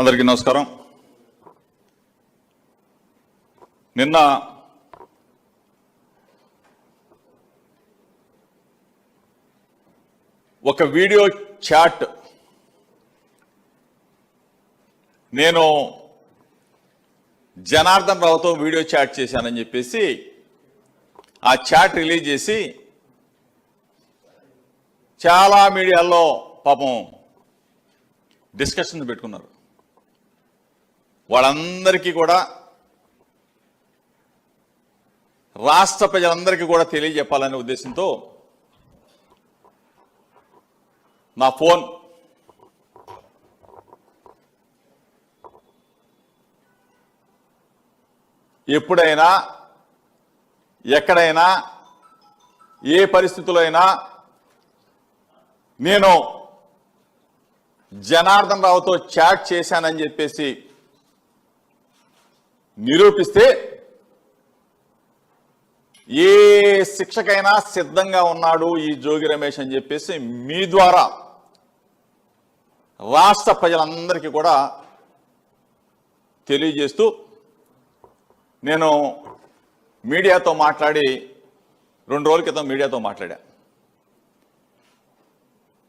అందరికీ నమస్కారం. నిన్న ఒక వీడియో చాట్ నేను జనార్దన్ రావుతో వీడియో చాట్ చేశానని చెప్పేసి ఆ చాట్ రిలీజ్ చేసి చాలా మీడియాల్లో పాపం డిస్కషన్ పెట్టుకున్నారు. వాళ్ళందరికీ కూడా రాష్ట్ర ప్రజలందరికీ కూడా తెలియజెప్పాలనే ఉద్దేశంతో నా ఫోన్ ఎప్పుడైనా ఎక్కడైనా ఏ పరిస్థితుల్లో అయినా నేను జనార్దన్ రావుతో చాట్ చేశానని చెప్పేసి నిరూపిస్తే ఏ శిక్షకైనా సిద్ధంగా ఉన్నాడు ఈ జోగి రమేష్ అని చెప్పేసి మీ ద్వారా రాష్ట్ర ప్రజలందరికీ కూడా తెలియజేస్తూ నేను మీడియాతో మాట్లాడి రెండు రోజుల క్రితం మీడియాతో మాట్లాడా.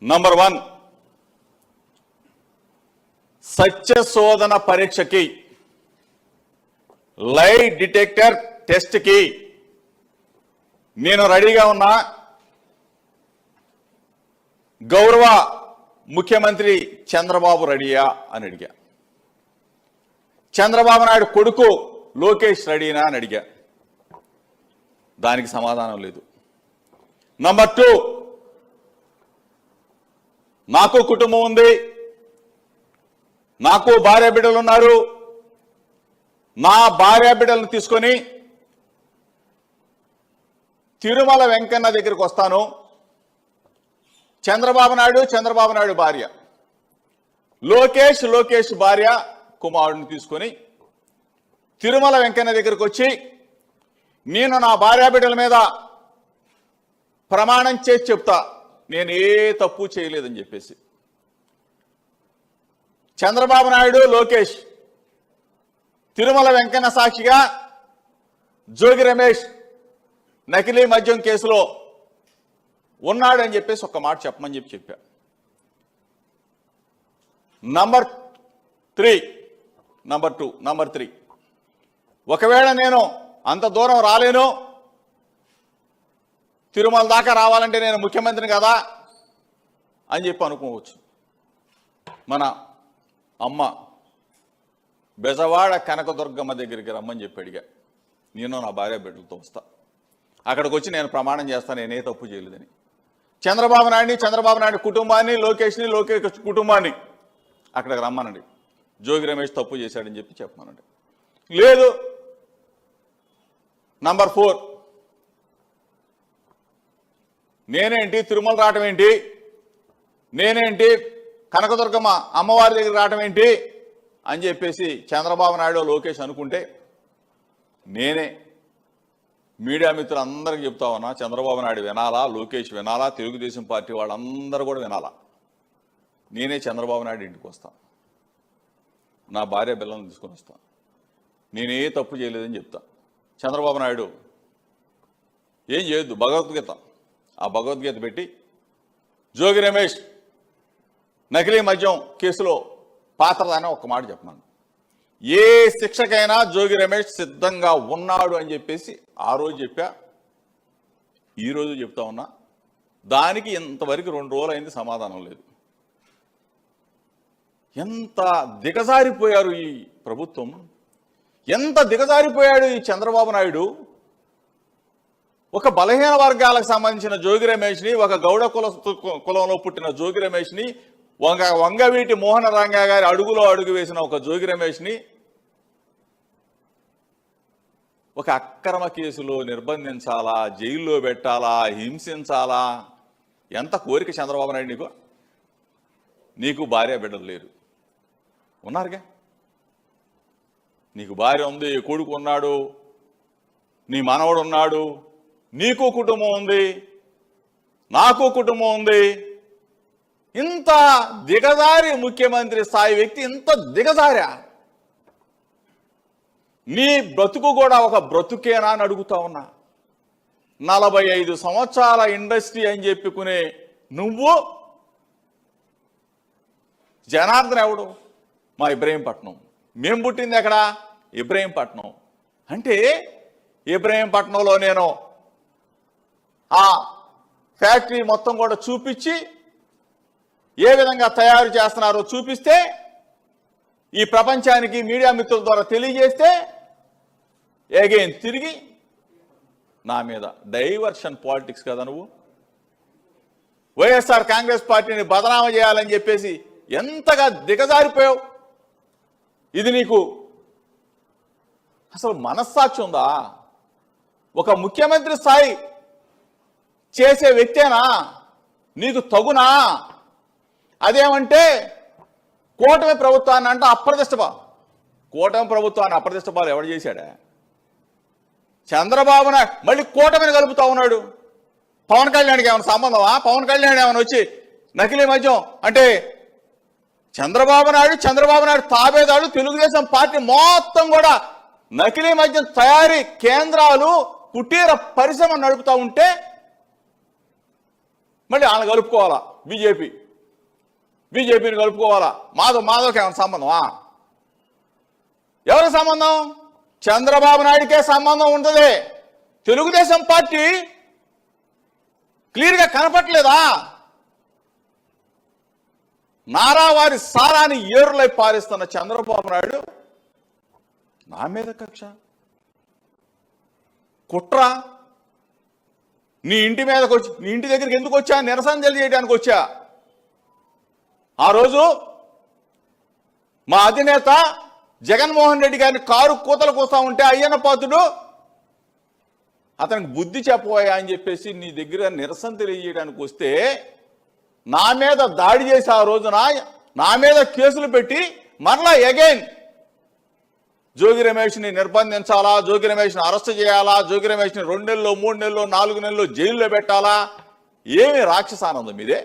నంబర్ వన్ సత్య శోధన పరీక్షకి లై డిటెక్టర్ టెస్ట్కి నేను రెడీగా ఉన్నా. గౌరవ ముఖ్యమంత్రి చంద్రబాబు రెడీయా అని అడిగా. చంద్రబాబు నాయుడు కొడుకు లోకేష్ రెడీనా అని అడిగా. దానికి సమాధానం లేదు. నంబర్ టూ నాకు కుటుంబం ఉంది. నాకు భార్య బిడ్డలు ఉన్నారు. నా భార్య బిడ్డలను తీసుకొని తిరుమల వెంకన్న దగ్గరికి వస్తాను. చంద్రబాబు నాయుడు చంద్రబాబు నాయుడు భార్య. లోకేష్ లోకేష్ భార్య కుమారుడిని తీసుకొని తిరుమల వెంకన్న దగ్గరికి వచ్చి నేను నా భార్య బిడ్డల మీద ప్రమాణం చేసి చెప్తా. నేను ఏ తప్పు చేయలేదని చెప్పేసి. చంద్రబాబు నాయుడు లోకేష్ తిరుమల వెంకన్న సాక్షిగా జోగి రమేష్ నకిలీ మద్యం కేసులో ఉన్నాడని చెప్పేసి ఒక మాట చెప్పమని చెప్పి చెప్పా. Number three number two number three ఒకవేళ నేను అంత దూరం రాలేను తిరుమల దాకా రావాలంటే నేను ముఖ్యమంత్రిని కదా అని చెప్పి అనుకోవచ్చు. మన అమ్మ బెజవాడ కనకదుర్గమ్మ దగ్గరికి రమ్మని చెప్పి అడిగా. నేను నా భార్య బిడ్డలతో వస్తా. అక్కడికి వచ్చి నేను ప్రమాణం చేస్తాను నేనే తప్పు చేయలేదని. చంద్రబాబు నాయుడిని చంద్రబాబు నాయుడు కుటుంబాన్ని లోకేష్ని లోకేష్ కుటుంబాన్ని అక్కడికి రమ్మనండి. జోగి రమేష్ తప్పు చేశాడని చెప్పి చెప్పమనండి. లేదు. Number four. నేనేంటి? తిరుమల రావటం ఏంటి? నేనేంటి? కనకదుర్గమ్మ అమ్మవారి దగ్గర రావటం ఏంటి? అని చెప్పేసి చంద్రబాబు నాయుడు లోకేష్ అనుకుంటే నేనే మీడియా మిత్రులందరికీ చెప్తా ఉన్నా చంద్రబాబు నాయుడు వినాలా లోకేష్ వినాలా తెలుగుదేశం పార్టీ వాళ్ళందరూ కూడా వినాలా. నేనే చంద్రబాబు నాయుడు ఇంటికి వస్తాను నా భార్య పిల్లల్ని తీసుకొని వస్తాను నేనే తప్పు చేయలేదని చెప్తా. చంద్రబాబు నాయుడు ఏం చేయొద్దు భగవద్గీత. ఆ భగవద్గీత పెట్టి జోగి రమేష్ నకిలీ మద్యం కేసులో పాత్రదాని ఒక మాట చెప్పమను. ఏ శిక్షకైనా జోగి రమేష్ సిద్ధంగా ఉన్నాడు అని చెప్పేసి ఆ రోజు చెప్పా. ఈ రోజు చెప్తా ఉన్నా. దానికి ఇంతవరకు రెండు రోజులు అయింది సమాధానం లేదు. ఎంత దిగజారిపోయారు ఈ ప్రభుత్వం. ఎంత దిగజారిపోయాడు ఈ చంద్రబాబు నాయుడు. ఒక బలహీన వర్గాలకు సంబంధించిన జోగి రమేష్ని ఒక గౌడ కుల కులంలో పుట్టిన జోగి రమేష్ని వంగ వంగవీటి మోహన రంగా గారి అడుగులో అడుగు వేసిన ఒక జోగి రమేష్ని ఒక అక్రమ కేసులో నిర్బంధించాలా జైల్లో పెట్టాలా హింసించాలా? ఎంత కోరిక చంద్రబాబు నాయుడు నీకు? నీకు భార్య బిడ్డలు లేరు. ఉన్నారుగా? నీకు భార్య ఉంది కొడుకు ఉన్నాడు నీ మనవడు ఉన్నాడు నీకు కుటుంబం ఉంది నాకు కుటుంబం ఉంది. ఇంత దిగజారి ముఖ్యమంత్రి స్థాయి వ్యక్తి ఇంత దిగజారా? నీ బ్రతుకు కూడా ఒక బ్రతుకేనా అని అడుగుతా ఉన్నా. నలభై ఐదు సంవత్సరాల ఇండస్ట్రీ అని చెప్పుకునే నువ్వు జనార్దన్ ఎవడు? మా ఇబ్రహీంపట్నం. మేము పుట్టింది ఎక్కడ? ఇబ్రహీంపట్నం. అంటే ఇబ్రహీంపట్నంలో నేను ఆ ఫ్యాక్టరీ మొత్తం కూడా చూపించి ఏ విధంగా తయారు చేస్తున్నారో చూపిస్తే ఈ ప్రపంచానికి మీడియా మిత్రుల ద్వారా తెలియజేస్తే ఎగైన్ తిరిగి నా మీద డైవర్షన్ పాలిటిక్స్ కదా నువ్వు? వైఎస్ఆర్ కాంగ్రెస్ పార్టీని బదనామ చేయాలని చెప్పేసి ఎంతగా దిగజారిపోయావు? ఇది నీకు అసలు మనస్సాక్షి ఉందా? ఒక ముఖ్యమంత్రి స్థాయి చేసే వ్యక్తేనా? నీకు తగునా? అదేమంటే కూటమి ప్రభుత్వాన్ని అంటే అప్రదిష్టభ కూటమి ప్రభుత్వాన్ని అప్రదిష్టపాలు ఎవడు చేశాడా? చంద్రబాబు నాయుడు. మళ్ళీ కూటమిని కలుపుతా ఉన్నాడు. పవన్ కళ్యాణ్కి ఏమైనా సంబంధమా? పవన్ కళ్యాణ్ ఏమైనా వచ్చి నకిలీ మద్యం అంటే చంద్రబాబు నాయుడు చంద్రబాబు నాయుడు తాబేదాడు తెలుగుదేశం పార్టీ మొత్తం కూడా నకిలీ మద్యం తయారీ కేంద్రాలు కుటీర పరిశ్రమ నడుపుతా ఉంటే మళ్ళీ ఆయన కలుపుకోవాలా? బీజేపీ. బీజేపీని కలుపుకోవాలా? మాధవ్ మాధవ్కి ఏమైనా సంబంధమా? ఎవరి సంబంధం? చంద్రబాబు నాయుడికే సంబంధం ఉంటుంది. తెలుగుదేశం పార్టీ క్లియర్గా కనపట్లేదా నారావారి సారాన్ని ఏరులై పారిస్తున్న చంద్రబాబు నాయుడు నా మీద కక్ష? కుట్ర? నీ ఇంటి మీదకి వచ్చి నీ ఇంటి దగ్గరికి ఎందుకు వచ్చా? నిరసన తెలియజేయడానికి వచ్చా? ఆ రోజు మా అధినేత జగన్మోహన్ రెడ్డి గారిని కారు కూతలు కూస్తా ఉంటే అయ్యన్న పాతుడు అతనికి బుద్ధి చెప్పబోయా అని చెప్పేసి నీ దగ్గర నిరసన తెలియజేయడానికి వస్తే నా మీద దాడి చేసి ఆ రోజున నా మీద కేసులు పెట్టి మరలా అగైన్ జోగి రమేష్ని నిర్బంధించాలా జోగి రమేష్ని అరెస్ట్ చేయాలా జోగి రమేష్ని రెండు నెలలు మూడు నెలల్లో నాలుగు నెలలో జైల్లో పెట్టాలా? ఏమి రాక్షసానందం ఇదే